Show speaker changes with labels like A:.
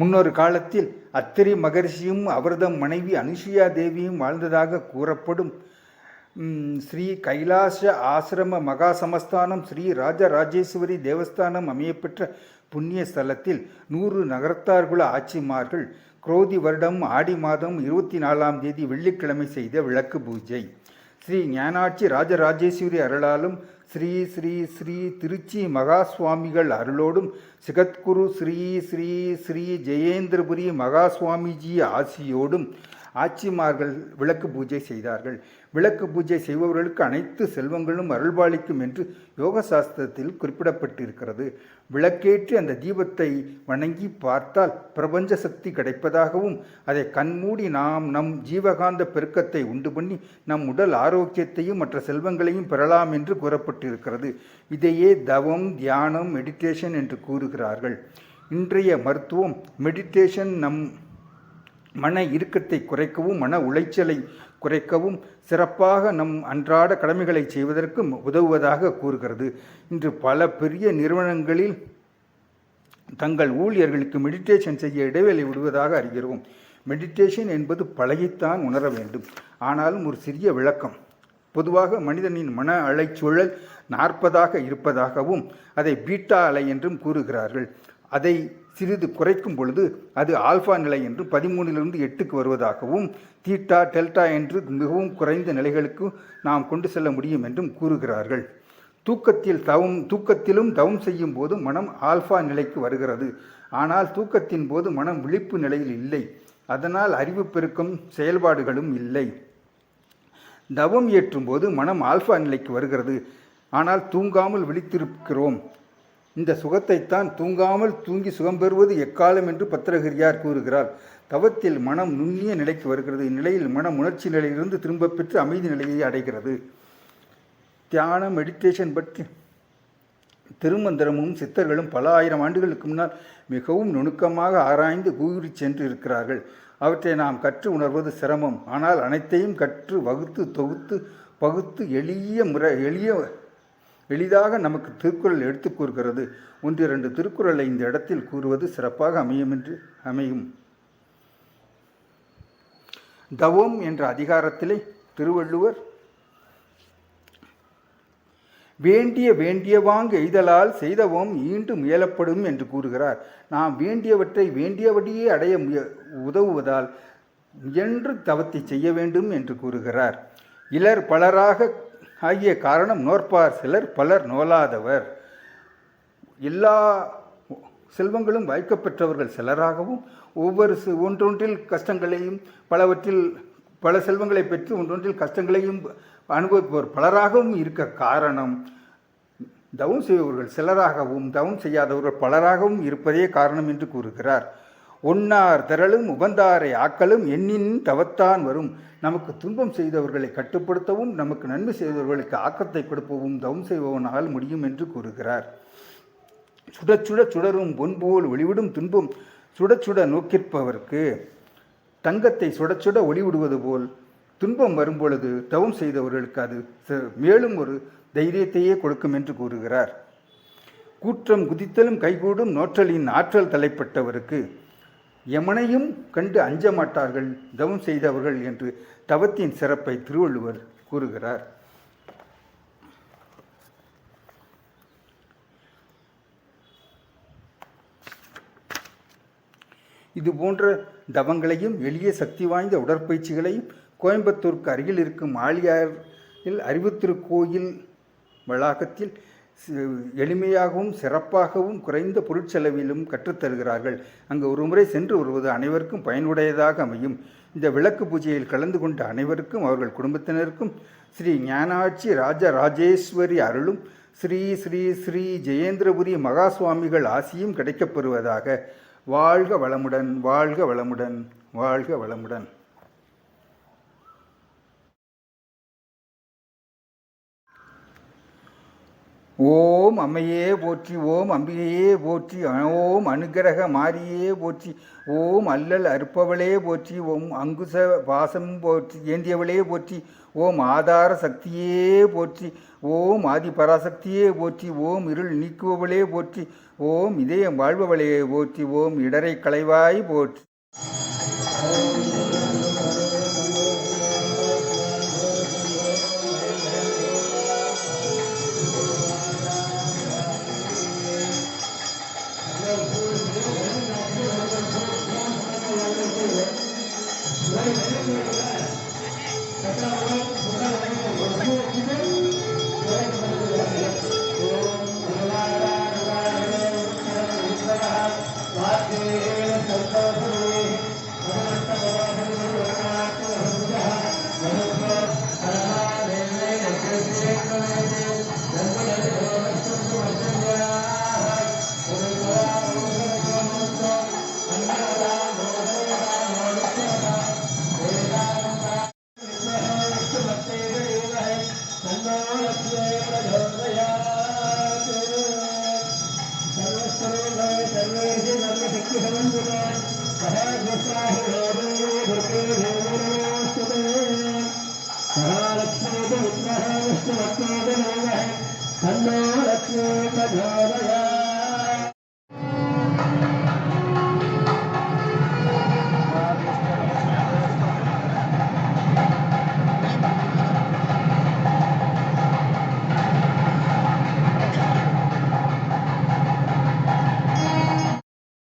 A: முன்னொரு காலத்தில் அத்திரி மகரிஷியும் அவரதம் மனைவி அனுஷியா தேவியும் வாழ்ந்ததாக கூறப்படும் ஸ்ரீ கைலாச ஆசிரம மகா சமஸ்தானம் ஸ்ரீ ராஜராஜேஸ்வரி தேவஸ்தானம் அமையப்பெற்ற புண்ணிய ஸ்தலத்தில் நூறு நகரத்தார்குல ஆட்சிமார்கள் குரோதி வருடம் ஆடி மாதம் இருபத்தி நாலாம் தேதி வெள்ளிக்கிழமை செய்த விளக்கு பூஜை ஸ்ரீ ஞானாட்சி ராஜராஜேஸ்வரி அருளாலும் ஸ்ரீ ஸ்ரீ ஸ்ரீ திருச்சி மகா சுவாமிகள் அருளோடும் சிகத்குரு ஸ்ரீ ஸ்ரீ ஸ்ரீ ஜெயேந்திரபுரி மகா சுவாமிஜி ஆசியோடும் ஆட்சிமார்கள் விளக்கு பூஜை செய்தார்கள் விளக்கு பூஜை செய்பவர்களுக்கு அனைத்து செல்வங்களும் அருள்பாலிக்கும் என்று யோக சாஸ்திரத்தில் குறிப்பிடப்பட்டிருக்கிறது விளக்கேற்றி அந்த தீபத்தை வணங்கி பார்த்தால் பிரபஞ்ச சக்தி கிடைப்பதாகவும் அதை கண்மூடி நாம் நம் ஜீவகாந்த பெருக்கத்தை உண்டு பண்ணி நம் உடல் ஆரோக்கியத்தையும் மற்ற செல்வங்களையும் பெறலாம் என்று கூறப்பட்டிருக்கிறது இதையே தவம் தியானம் மெடிடேஷன் என்று கூறுகிறார்கள் இன்றைய மருத்துவம் மெடிடேஷன் நம் மன இறுக்கத்தை குறைக்கவும் மன உளைச்சலை குறைக்கவும் சிறப்பாக நம் அன்றாட கடமைகளை செய்வதற்கும் உதவுவதாக கூறுகிறது இன்று பல பெரிய நிறுவனங்களில் தங்கள் ஊழியர்களுக்கு மெடிடேஷன் செய்ய இடைவேளை விடுவதாக அறிகிறோம் மெடிடேஷன் என்பது பழகித்தான் உணர வேண்டும் ஆனாலும் ஒரு சிறிய விளக்கம் பொதுவாக மனிதனின் மன அலைச்சூழல் நாற்பதாக இருப்பதாகவும் அதை பீட்டா அலை என்றும் கூறுகிறார்கள் அதை சிறிது குறைக்கும் பொழுது அது ஆல்ஃபா நிலை என்று பதிமூணிலிருந்து எட்டுக்கு வருவதாகவும் தீட்டா டெல்டா என்று மிகவும் குறைந்த நிலைகளுக்கு நாம் கொண்டு செல்ல முடியும் என்றும் கூறுகிறார்கள் தூக்கத்தில் தவம் தூக்கத்திலும் தவம் செய்யும் போது மனம் ஆல்ஃபா நிலைக்கு வருகிறது ஆனால் தூக்கத்தின் போது மனம் விழிப்பு நிலையில் இல்லை அதனால் அறிவு பெருக்கம் செயல்பாடுகளும் இல்லை தவம் ஏற்றும் போது மனம் ஆல்ஃபா நிலைக்கு வருகிறது ஆனால் தூங்காமல் விழித்திருக்கிறோம் இந்த சுகத்தைத்தான் தூங்காமல் தூங்கி சுகம் பெறுவது எக்காலம் என்று பத்திரகிரியார் கூறுகிறார் தவத்தில் மனம் நுண்ணிய நிலைக்கு வருகிறது இந்நிலையில் மனம் உணர்ச்சி நிலையிலிருந்து திரும்ப பெற்று அமைதி நிலையை அடைகிறது தியானம் மெடிடேஷன் பற்றி திருமந்திரமும் சித்தர்களும் பல ஆயிரம் ஆண்டுகளுக்கு முன்னால் மிகவும் நுணுக்கமாக ஆராய்ந்து கூறி சென்று இருக்கிறார்கள் அவற்றை நாம் கற்று உணர்வது சிரமம் ஆனால் அனைத்தையும் கற்று வகுத்து தொகுத்து பகுத்து எளிய முறை எளிய எளிதாக நமக்கு திருக்குறள் எடுத்து கூறுகிறது ஒன்றிரண்டு திருக்குறளை இந்த இடத்தில் கூறுவது சிறப்பாக அமையும் என்று அமையும் தவோம் என்ற அதிகாரத்திலே திருவள்ளுவர் வேண்டிய வேண்டியவாங்கு எய்தலால் செய்தவோம் ஈண்டு முயலப்படும் என்று கூறுகிறார் நாம் வேண்டியவற்றை வேண்டியபடியே அடைய முய உதவுவதால் முயன்று தவத்தை செய்ய வேண்டும் என்று கூறுகிறார் இலர் பலராக ஆகிய காரணம் நோற்பார் சிலர் பலர் நோலாதவர் எல்லா செல்வங்களும் வாய்க்கப்பெற்றவர்கள் சிலராகவும் ஒவ்வொரு ஒன்றொன்றில் கஷ்டங்களையும் பலவற்றில் பல செல்வங்களை பெற்று ஒன்றொன்றில் கஷ்டங்களையும் அனுபவிப்பவர் பலராகவும் இருக்க காரணம் தவம் செய்பவர்கள் சிலராகவும் தவம் செய்யாதவர்கள் பலராகவும் இருப்பதே காரணம் என்று கூறுகிறார் ஒன்னார் திரளும் உபந்தாரை ஆக்கலும் எண்ணின் தவத்தான் வரும் நமக்கு துன்பம் செய்தவர்களை கட்டுப்படுத்தவும் நமக்கு நன்மை செய்தவர்களுக்கு ஆக்கத்தை கொடுப்பவும் தவம் செய்பவனால் முடியும் என்று கூறுகிறார் சுட சுட சுடரும் பொன்போல் ஒளிவிடும் துன்பம் சுட சுட நோக்கிற்பவர்க்கு தங்கத்தை சுட சுட ஒளிவிடுவது போல் துன்பம் வரும்பொழுது தவம் செய்தவர்களுக்கு அது மேலும் ஒரு தைரியத்தையே கொடுக்கும் என்று கூறுகிறார் கூற்றம் குதித்தலும் கைகூடும் நோற்றலின் ஆற்றல் தலைப்பட்டவருக்கு எமனையும் கண்டு அஞ்ச மாட்டார்கள் தவம் செய்தவர்கள் என்று தவத்தின் சிறப்பை திருவள்ளுவர் கூறுகிறார் இது போன்ற தவங்களையும் எளிய சக்தி வாய்ந்த உடற்பயிற்சிகளையும் கோயம்புத்தூருக்கு அருகில் இருக்கும் ஆழியாரில் அறிவுத்திருக்கோயில் வளாகத்தில் எளிமையாகவும் சிறப்பாகவும் குறைந்த பொருட்செலவிலும் கற்றுத்தருகிறார்கள் அங்கு ஒருமுறை சென்று வருவது அனைவருக்கும் பயனுடையதாக அமையும் இந்த விளக்கு பூஜையில் கலந்து கொண்ட அனைவருக்கும் அவர்கள் குடும்பத்தினருக்கும் ஸ்ரீ ஞானாட்சி ராஜராஜேஸ்வரி அருளும் ஸ்ரீ ஸ்ரீ ஸ்ரீ ஜெயேந்திரபுரி மகா சுவாமிகள் ஆசியும் கிடைக்கப்பெறுவதாக வாழ்க வளமுடன் வாழ்க வளமுடன் வாழ்க வளமுடன் ஓம் அம்மையே போற்றி ஓம் அம்பிகையே போற்றி ஓம் அனுகிரக மாரியே போற்றி ஓம் அல்லல் அற்பவளே போற்றி ஓம் அங்குச பாசம் போற்றி ஏந்தியவளே போற்றி ஓம் ஆதார சக்தியே போற்றி ஓம் ஆதி பராசக்தியே போற்றி ஓம் இருள் நீக்குபவளே போற்றி ஓம் இதயம் வாழ்பவளே போற்றி ஓம் இடரை களைவாய் போற்றி लक्ष्मी विष्णु रत्नादयोग है खन्नो लक्ष्मी प्रधारय